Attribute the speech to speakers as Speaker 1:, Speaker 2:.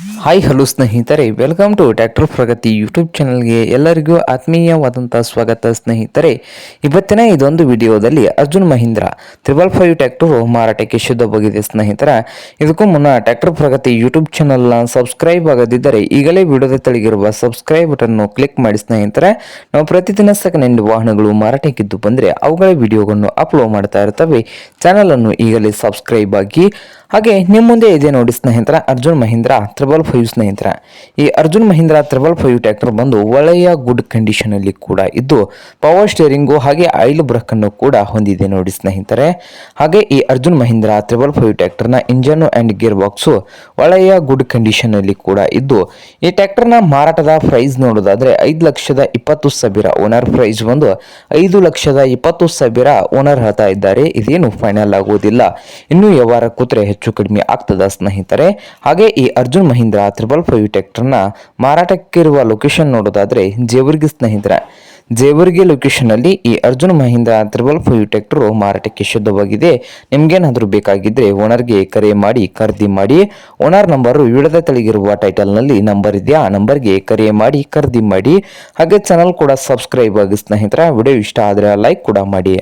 Speaker 1: Hi hello ಸ್ನೇಹಿತರೆ. Welcome to tractor Pragati YouTube ಚಾನಲ್ಗೆ ಎಲ್ಲರಿಗೂ ಆತ್ಮೀಯವಾದಂಥ ಸ್ವಾಗತ, ಸ್ನೇಹಿತರೆ. ಇವತ್ತಿನ ಇದೊಂದು ವಿಡಿಯೋದಲ್ಲಿ Arjun Mahindra triple five tractor ಮಾರಾಟಕ್ಕೆ ಶುದ್ಧವಾಗಿದೆ ಸ್ನೇಹಿತರ. ಇದಕ್ಕೂ ಮುನ್ನ ಟ್ಯಾಕ್ಟರ್ ಪ್ರಗತಿ ಯೂಟ್ಯೂಬ್ ಚಾನಲ್ನ ಸಬ್ಸ್ಕ್ರೈಬ್ ಆಗದಿದ್ದರೆ ಈಗಲೇ ವಿಡಿಯೋದ ತೆಳಗಿರುವ ಸಬ್ಸ್ಕ್ರೈಬ್ ಬಟನ್ನು ಕ್ಲಿಕ್ ಮಾಡಿ, ಸ್ನೇಹಿತರೆ. ನಾವು ಪ್ರತಿದಿನ ಸೆಕೆಂಡ್ ವಾಹನಗಳು ಮಾರಾಟಕ್ಕಿದ್ದು ಬಂದರೆ ಅವುಗಳ ವಿಡಿಯೋಗಳನ್ನು ಅಪ್ಲೋಡ್ ಮಾಡ್ತಾ ಇರ್ತವೆ. ಚಾನಲನ್ನು ಈಗಲೇ ಸಬ್ಸ್ಕ್ರೈಬ್ ಆಗಿ. ಹಾಗೆ ನಿಮ್ಮ ಮುಂದೆ ಇದೆ ನೋಡಿ, ಸ್ನೇಹಿತರ, ಅರ್ಜುನ್ ಮಹೀಂದ್ರ ತ್ರಿಬಲ್ ಫೈವ್ ಸ್ನೇಹಿತರ, ಈ Arjun Mahindra triple five tractor ಬಂದು ಒಳ್ಳೆಯ ಗುಡ್ ಕಂಡೀಷನ್ ಅಲ್ಲಿ ಕೂಡ ಇದ್ದು ಪವರ್ ಸ್ಟೇರಿಂಗು ಹಾಗೆ ಆಯಿಲ್ ಬ್ರಕ್ ಅನ್ನು ಕೂಡ ಹೊಂದಿದೆ ನೋಡಿ ಸ್ನೇಹಿತರೆ. ಹಾಗೆ ಈ ಅರ್ಜುನ್ ಮಹೀಂದ್ರ ತ್ರಿಬಲ್ ಫೈವ್ನ ಇಂಜನ್ ಅಂಡ್ ಗೇರ್ ಬಾಕ್ಸು ಒಳ್ಳೆಯ ಗುಡ್ ಕಂಡೀಷನ್ ಅಲ್ಲಿ ಕೂಡ ಇದ್ದು, ಈ ಟ್ರ್ಯಾಕ್ಟರ್ನ ಮಾರಾಟದ ಪ್ರೈಸ್ ನೋಡೋದಾದ್ರೆ ಐದು ಲಕ್ಷದ ಇಪ್ಪತ್ತು ಸಾವಿರ ಓನರ್ ಪ್ರೈಸ್ ಬಂದು ಐದು ಲಕ್ಷದ ಇಪ್ಪತ್ತು ಸಾವಿರ ಓನರ್ ಹೇಳ್ತಾ ಇದ್ದಾರೆ. ಇದೇನು ಫೈನಲ್ ಆಗುವುದಿಲ್ಲ ಇನ್ನು ವ್ಯವಹಾರ ಕೂತ್ರೆ ಹೆಚ್ಚು ಕಡಿಮೆ ಆಗ್ತದ ಸ್ನೇಹಿತರೆ. ಹಾಗೆ ಈ ಅರ್ಜುನ್ ಮಹೀಂದ್ರ ತ್ರಿಬಲ್ ಫೈವ್ ಟ್ಯಾಕ್ಟರ್ನ ಮಾರಾಟಕ್ಕಿರುವ ಲೊಕೇಶನ್ ನೋಡೋದಾದರೆ ಜೇವರ್ಗಿ ಸ್ನೇಹಿತರ. ಜೇವರ್ಗಿ ಲೊಕೇಶನ್ನಲ್ಲಿ ಈ Arjun Mahindra triple five tractor ಮಾರಾಟಕ್ಕೆ ಶುದ್ಧವಾಗಿದೆ. ನಿಮ್ಗೇನಾದರೂ ಬೇಕಾಗಿದ್ದರೆ ಓನರ್ಗೆ ಕರೆ ಮಾಡಿ, ಖರೀದಿ ಮಾಡಿ. ಓನರ್ ನಂಬರು ವಿಡದ ತೆಳಗಿರುವ ಟೈಟಲ್ನಲ್ಲಿ ನಂಬರ್ ಇದೆಯಾ, ಆ ನಂಬರ್ಗೆ ಕರೆ ಮಾಡಿ, ಖರೀದಿ ಮಾಡಿ. ಹಾಗೆ ಚಾನಲ್ ಕೂಡ ಸಬ್ಸ್ಕ್ರೈಬ್ ಆಗಿ ಸ್ನೇಹಿತರ, ವಿಡಿಯೋ ಇಷ್ಟ ಆದರೆ ಲೈಕ್ ಕೂಡ ಮಾಡಿ.